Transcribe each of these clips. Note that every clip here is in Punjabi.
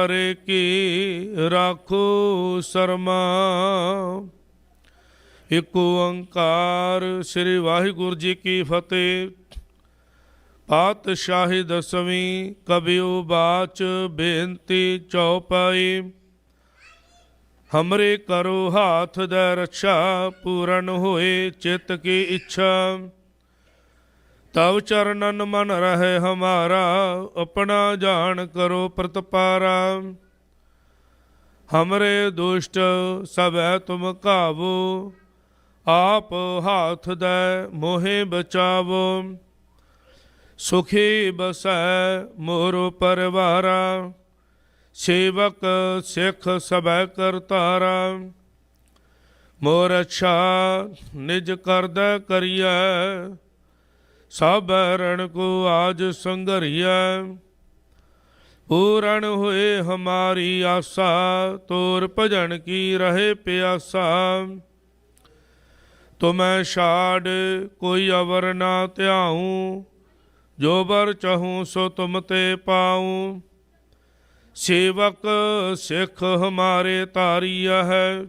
ਹਰੇ ਕੀ ਰਾਖੋ ਸਰਮਾ। ਇਕ ਓੰਕਾਰ ਸ੍ਰੀ ਵਾਹਿਗੁਰੂ ਜੀ ਕੀ ਫਤਿਹ। ਪਾਤਸ਼ਾਹੀ ਦਸਵੀਂ ਕਬਿਓ ਬਾਚ ਬੇਨਤੀ ਚੌਪਾਈ ਹਮਰੇ ਕਰੋ ਹਾਥ ਦੇ ਰੱਛਾ, ਪੂਰਨ ਹੋਏ ਚਿਤ ਕੀ ਇੱਛਾ। ਤਵ ਚਰਨਨ ਮਨ ਰਹੇ ਹਮਾਰਾ, ਆਪਣਾ ਜਾਣ ਕਰੋ ਪ੍ਰਤਪਾਰਾ। ਹਮਰੇ ਦੁਸ਼ਟ ਸਭੈ ਤੁਮ ਕਾਵੋ, ਆਪ ਹਾਥ ਦੈ ਮੋਹਿ ਬਚਾਵੋ। ਸੁਖੀ ਬਸੈ ਮੋਰ ਪਰਵਾਰਾ, ਸੇਵਕ ਸਿੱਖ ਸਭੈ ਕਰਤਾਰਾ ਮੋਰ ਅੱਛਾ ਨਿਜ ਕਰਦਾ ਕਰੀਐ ਸਭ ਰਣ ਕੋ ਆਜ ਸੰਘਰੀਐ। ਪੂਰਨ ਹੋਏ ਹਮਾਰੀ ਆਸਾ, ਤੋਰ ਭਜਨ ਕੀ ਰਹੇ ਪਿਆਸਾ। ਤੁਮੈ ਛਾੜ ਕੋਈ ਅਵਰ ਨਾ ਧਿਆਉ, ਜੋ ਬਰ ਚਹੂੰ ਸੋ ਤੁਮ ਤੇ ਪਾਉ। ਸੇਵਕ ਸਿੱਖ ਹਮਾਰੇ ਤਾਰੀਆ ਹੈ,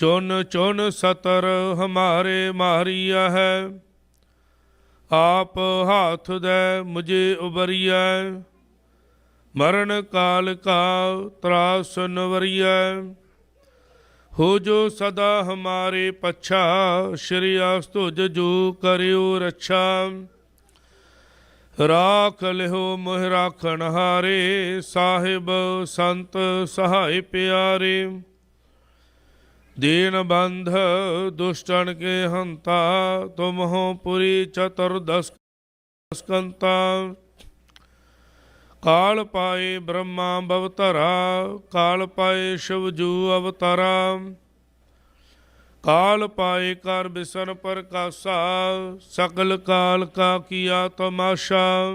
ਚੁਨ ਚੁਨ ਸਤਰ ਹਮਾਰੇ ਮਾਰੀਆ ਹੈ। ਆਪ ਹਾਥ ਦੇ ਮੁਝੇ ਉਬਰੀਐ, ਮਰਨ ਕਾਲ ਕਾ ਤਰਾਸ ਨਵਰੀਐ। ਹੋ ਜੋ ਸਦਾ ਹਮਾਰੇ ਪਛਾ, ਸ਼੍ਰੀ ਆਸਤੁਜ ਜੋ ਕਰਿਓ ਰੱਛਾ। ਰਾਖ ਲਿਓ ਮੋਹ ਰਾਖਣ ਹਾਰੇ, ਸਾਹਿਬ ਸੰਤ ਸਹਾਈ ਪਿਆਰੇ। ਦੀਨ ਬੰਧ ਦੁਸ਼ਟਨ ਕੇ ਹੰਤਾ ਤੁਮ ਹੋ ਪੁਰੀ ਚਤੁਰਦਸ ਸਕੰਤਾ ਕਾਲ ਪਾਏ ਬ੍ਰਹਮਾ ਬਵਤਰਾ, ਕਾਲ ਪਾਏ ਸ਼ਿਵਜੂ ਅਵਤਾਰਾ। ਕਾਲ ਪਾਏ ਕਰ ਬਿਸਨ ਪ੍ਰਕਾਸ਼ਾ ਸਕਲ ਕਾਲ ਕਾ ਕੀਆ ਤਮਾਸ਼ਾ।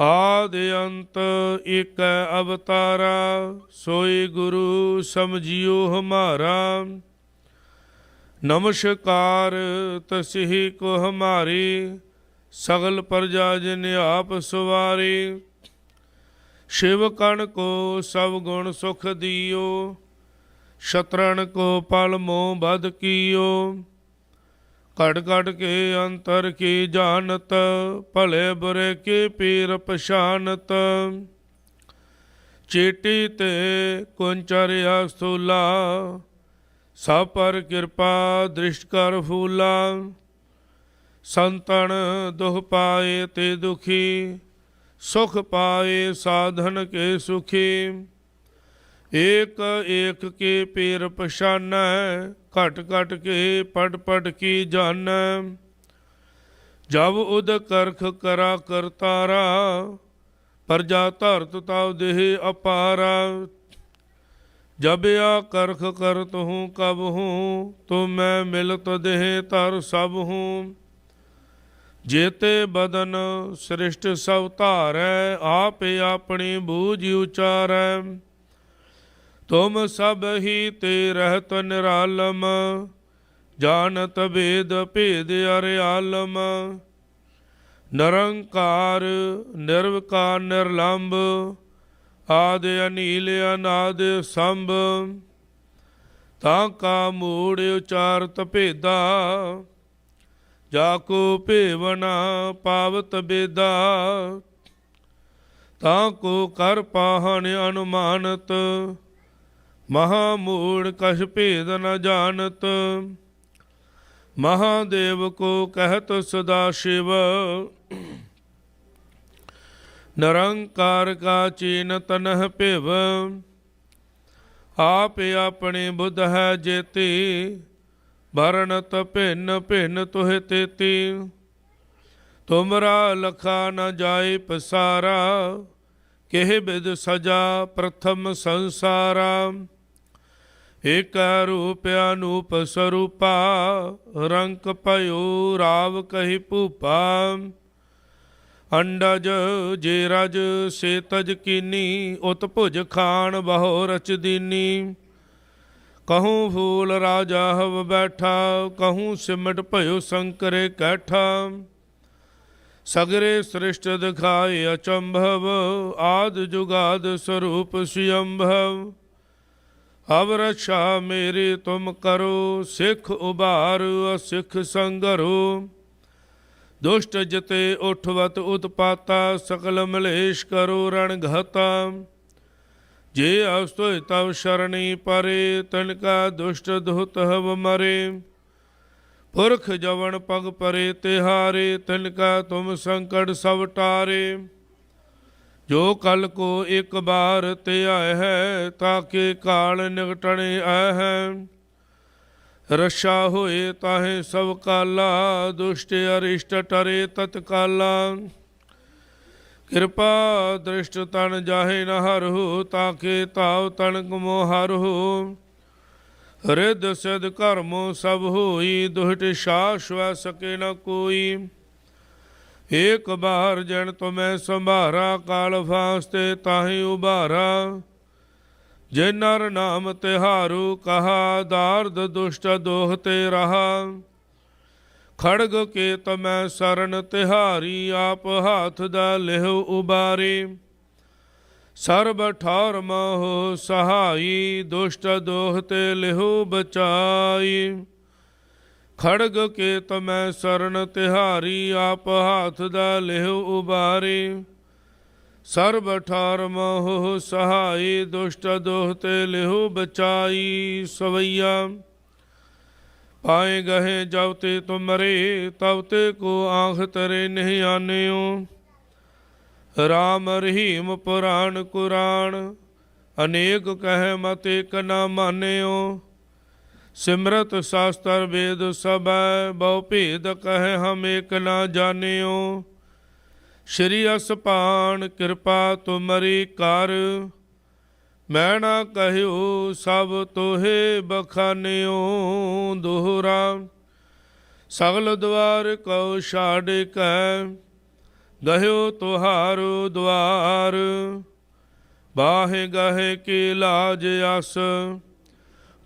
ਆਦ ਅੰਤ ਇਕ ਅਵਤਾਰਾ, ਸੋਈ ਗੁਰੂ ਸਮਝਿਓ ਹਮਾਰਾ ਨਮਸਕਾਰ ਤਸਿਹ ਕੋ ਹਮਾਰੀ ਸਗਲ ਪ੍ਰਜਾ ਜਿਨ ਆਪ ਸੁਵਾਰੀ। ਸ਼ਿਵ ਕਣ ਕੋ ਸਭ ਗੁਣ ਸੁਖ ਦਿਓ, ਸ਼ਤਰਣ ਕੋ ਪਲ ਮੋਹ ਬਦ ਕੀਓ। ਕੜ ਕੜ ਕੇ ਅੰਤਰ ਕੀ ਜਾਣਤ ਭਲੇ ਬੁਰੇ ਕੀ ਪੀਰ ਪਛਾਨਤ ਚੇਟੀ ਤੇ ਕੁੰਚਰਿਆ ਸਥੂਲਾ ਸਭ ਪਰ ਕਿਰਪਾ ਦ੍ਰਿਸ਼ਟ ਕਰ ਫੂਲਾ ਸੰਤਨ ਦੁਖ ਪਾਏ ਤੇ ਦੁਖੀ ਸੁਖ ਪਾਏ ਸਾਧਨ ਕੇ ਸੁਖੀ ਏਕ ਏਕ ਕੇ ਪੀਰ ਪਛਾਨੈ ਘਟ ਘਟ ਕੇ ਪੜ ਪੜ ਕੀ ਜਾਣੈ? ਜਬ ਉਦ ਕਰਖ ਕਰਾ ਕਰਤਾਰਾ ਪਰਜਾ ਧਰਤ ਤਉ ਦੇਹ ਅਪਾਰਾ। ਜਬ ਆ ਕਰਖ ਕਰਤ ਹੂੰ, ਕਬ ਹੂੰ ਤੁਮ ਮੈਂ ਮਿਲਤ ਦੇਹ ਤਰ ਸਭ ਹੂੰ। ਜੇਤੇ ਬਦਨ ਸ੍ਰਿਸ਼ਟ ਸਭ ਧਾਰੈ, ਆਪੇ ਆਪਣੀ ਬੂਝ ਉਚਾਰੈ। ਤੁਮ ਸਭ ਹੀ ਤੇ ਰਹਿਤ ਨਿਰਾਲਮ, ਜਾਣਤ ਭੇਦ ਭੇਦ ਅਰਿਆਲਮ ਨਿਰੰਕਾਰ, ਨਿਰਵਕਾਰ, ਨਿਰਲੰਭ, ਆਦ ਅਨੀਲ ਅਨਾਦ ਸੰਭ। ਤਾਂ ਕਾ ਮੂੜ ਉਚਾਰਤ ਭੇਦਾ, ਜਾ ਕੋ ਭੇਵਨਾ ਪਾਵਤ ਬੇਦਾ। ਤਾਂ ਕੋ ਕਰ ਪਾਹਣ ਅਨੁਮਾਨਤ ਮਹਾ ਮੂੜ ਕਛ ਭੇਦ ਨ ਜਾਣਤ। ਮਹਾਦੇਵ ਕੋ ਕਹਿਤ ਸਦਾ ਸ਼ਿਵ। ਨਿਰੰਕਾਰ ਕਾ ਚੀਨ ਤਨਹ ਭਿਵ। ਆਪ ਆਪਣੇ ਬੁੱਧ ਹੈ ਜੇਤੀ। ਭਰਨਤ ਭਿੰਨ ਭਿੰਨ ਤੁਹ ਤੇਤੀ। ਤੁਮਰਾ ਲਖਾ ਨ ਜਾਏ ਪਸਾਰਾ। ਕਿਹ ਬਿਦ ਸਜਾ ਪ੍ਰਥਮ ਸੰਸਾਰਾ। ਏਕ ਰੂਪ ਅਨੂਪ ਸਰੂਪਾ, ਰੰਕ ਭਇਓ ਰਾਵ ਕਹੀ ਭੂਪਾ। ਅੰਡਜ ਜੇ ਰਜ ਸੇ ਤਜ ਕੀਨੀ, ਉਤ ਭੁਜ ਖਾਣ ਬਹੁ ਰਚ ਦੀਨੀ। ਕਹੂੰ ਫੂਲ ਰਾਜਾ ਹਵ ਬੈਠਾ, ਕਹੂੰ ਸਿਮਟ ਭਇਓ ਸੰਕਰੇ ਕੈਠਾ। ਸਗਰੇ ਸ੍ਰਿਸ਼ਟ ਦਿਖਾਏ ਅਚੰਭਵ, ਆਦ ਜੁਗਾਦ ਸਰੂਪ ਸਿਅੰਭਵ ਅਵਰ ਰਛਾ ਮੇਰੇ ਤੁਮ ਕਰੋ, ਸਿੱਖ ਉਭਾਰ ਅਸਿੱਖ ਸੰਗਰੋ। ਦੁਸ਼ਟ ਜਤੇ ਉਠਵਤ ਉਤਪਾਤਾ, ਸਕਲ ਮਲੇਸ਼ ਕਰੋ ਰਣ ਘਤਾ ਜੇ ਅਸਤੋਇ ਤਵ ਸ਼ਰਣੀ ਪਰੇ, ਤਨਕਾ ਦੁਸ਼ਟ ਦੁਹਤ ਹਵ ਮਰੇ। ਪੁਰਖ ਜਵਨ ਪਗ ਪਰੇ, ਤਿਹਾਰੇ, ਤਿਨਕਾ ਤੁਮ ਸੰਕਟ ਸਭ ਟਾਰੇ। ਜੋ ਕਲ ਕੋ ਇੱਕ ਬਾਰ ਤੇ ਆਏ ਹੈ ਤਾਕੇ ਕਾਲ ਨਿਕਟਣੇ ਆਏ ਹੈ। ਰਸ਼ਾ ਹੋਏ ਤਾਹੇ ਸਭ ਕਾਲਾ, ਦੁਸ਼ਟ ਅਰਿਸ਼ਟ ਟਰੇ ਤਤਕਾਲਾ। ਕਿਰਪਾ ਦ੍ਰਿਸ਼ਟ ਤਨ ਜਾਹੇ ਨ ਹਰਹੁ ਤਾਕੇ ਤਾਵ ਤਨ ਕਮੋ ਹਰਹੁ ਰਿੱਧ ਸਿਧ ਕਰਮੋ ਸਭ ਹੋਈ ਦੁਹਟ ਸ਼ਾਸ਼ਵ ਸਕੇ ਨ ਕੋਈ। ਏਕ ਬਾਰ ਜਨ ਤੁਮੈ ਸੰਭਾਰਾ, ਕਾਲ ਫਾਸਤੇ ਤਾਹੀ ਉਭਾਰਾ। ਜੇ ਨਰ ਨਾਮ ਤਿਹਾਰੂ ਕਹਾ, ਦਾਰਦ ਦੁਸ਼ਟ ਦੋਹ ਤੇ ਰਹਾ। ਖੜਗ ਕੇ ਤਮੈ ਸਰਨ ਤਿਹਾਰੀ, ਆਪ ਹਾਥ ਦਾ ਲਿਹੁ ਉਬਾਰੇ। ਸਰਬ ਠਾਰ ਮਹੁ ਸਹਾਈ, ਦੁਸ਼ਟ ਦੋਹ ਤੇ ਲਿਹੁ ਬਚਾਈ। ਖੜਗ ਕੇ ਮੈਂ ਸਰਨ ਤਿਹਾਰੀ, ਆਪ ਹਾਥ ਦਾ ਲਿਹੁ ਉਬਾਰੇ। ਸਰਬ ਠਾਰ ਮਹੁ ਸਹਾਈ, ਦੁਸ਼ਟ ਦੋਹ ਤੇ ਲਿਹੁ ਬਚਾਈ ਸਵਈਆ। ਪਾਏ ਗਏ ਜਬ ਤੇ ਤੁਮਰੇ ਤਬ ਤੇ ਕੋ ਆਂਖ ਤਰੇ ਨਹੀਂ ਆਨਿਓ। ਰਾਮ ਰਹੀਮ ਪੁਰਾਣ ਕੁਰਾਨ ਅਨੇਕ ਕਹਿ ਮਤੇ ਕਨਾ ਮਾਨਿਓ। ਸਿਮਰਤ ਸ਼ਾਸਤਰ ਵੇਦ ਸਭੈ, ਬਹੁ ਭੇਦ ਕਹੈ ਹਮ ਇਕ ਨਾ ਜਾਣਿਓ। ਸ਼੍ਰੀ ਅਸਪਾਨ ਕਿਰਪਾ ਤੁਮਰੀ ਕਰ ਮੈਂ ਨਾ ਕਹਿਓ ਸਭ ਤੋਹੇ ਬਖਾਨਿਓ ਦੋਹਰਾ। ਸਗਲ ਦਵਾਰ ਕਉ ਛਾੜ ਕੈ, ਗਹਿਓ ਤੁਹਾਰੋ ਦਵਾਰ। ਬਾਹੇ ਗਹੇ ਕੀ ਲਾਜ ਅਸ